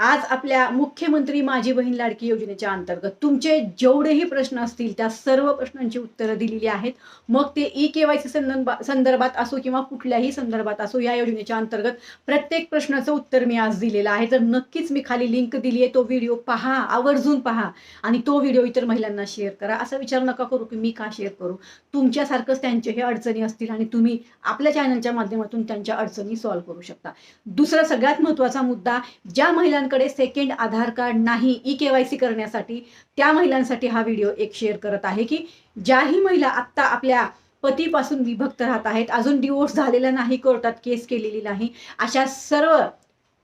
आज आपल्या मुख्यमंत्री माझी बहीण लाडकी योजनेच्या अंतर्गत तुमचे जेवढेही प्रश्न असतील त्या सर्व प्रश्नांची उत्तरं दिलेली आहेत. मग ते ई के वाय सी संदर्भात असो किंवा कुठल्याही संदर्भात असो या योजनेच्या अंतर्गत प्रत्येक प्रश्नाचं उत्तर मी आज दिलेलं आहे. तर नक्कीच मी खाली लिंक दिली आहे. तो व्हिडिओ पहा आवर्जून पहा आणि तो व्हिडिओ इतर महिलांना शेअर करा. असा विचार नका करू की मी का शेअर करू. तुमच्यासारखंच त्यांचे हे अडचणी असतील आणि तुम्ही आपल्या चॅनलच्या माध्यमातून त्यांच्या अडचणी सॉल्व्ह करू शकता. दुसरा सगळ्यात महत्त्वाचा मुद्दा ज्या महिलांना महिलांकडे सेकंड आधार कार्ड नाही ई के वाय सी करण्यासाठी त्या महिलांसाठी हा व्हिडिओ एक शेअर करत आहे की ज्याही महिला आत्ता आपल्या पतीपासून विभक्त राहत आहेत अजून डिवोर्स झालेला नाही कोर्टात केस केलेली नाही अशा सर्व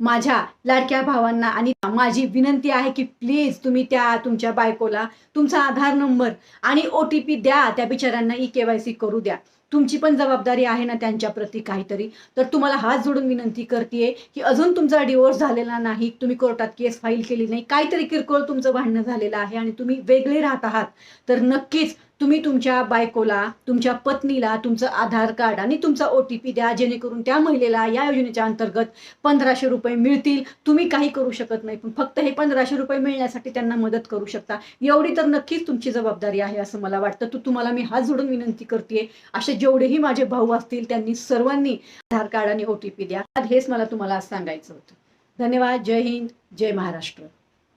माझ्या लाडक्या भावांना आणि माझी विनंती आहे की प्लीज तुम्ही त्या तुमच्या बायकोला तुमचा आधार नंबर आणि ओ टी पी द्या त्या बिचाऱ्यांना ई के वाय सी करू द्या. तुमची पण जबाबदारी आहे ना त्यांच्या प्रती काहीतरी. तर तुम्हाला हात जोडून विनंती करते की अजून तुमचा डिवोर्स झालेला नाही तुम्ही कोर्टात केस फाईल केली नाही काहीतरी किरकोळ तुमचं भांडणं झालेलं आहे आणि तुम्ही वेगळे राहत आहात तर नक्कीच तुम्ही तुमच्या बायकोला तुमच्या पत्नीला तुमचं आधार कार्ड आणि तुमचा ओ टी पी द्या जेणेकरून त्या महिलेला या योजनेच्या अंतर्गत पंधराशे रुपये मिळतील. तुम्ही काही करू शकत नाही पण फक्त हे पंधराशे रुपये मिळण्यासाठी त्यांना मदत करू शकता. एवढी तर नक्कीच तुमची जबाबदारी आहे असं मला वाटतं. तू तुम्हाला मी हात जोडून विनंती करते असे जेवढेही माझे भाऊ असतील त्यांनी सर्वांनी आधार कार्ड आणि ओ टी पी द्या. हेच मला तुम्हाला आज सांगायचं होतं. धन्यवाद. जय हिंद. जय महाराष्ट्र.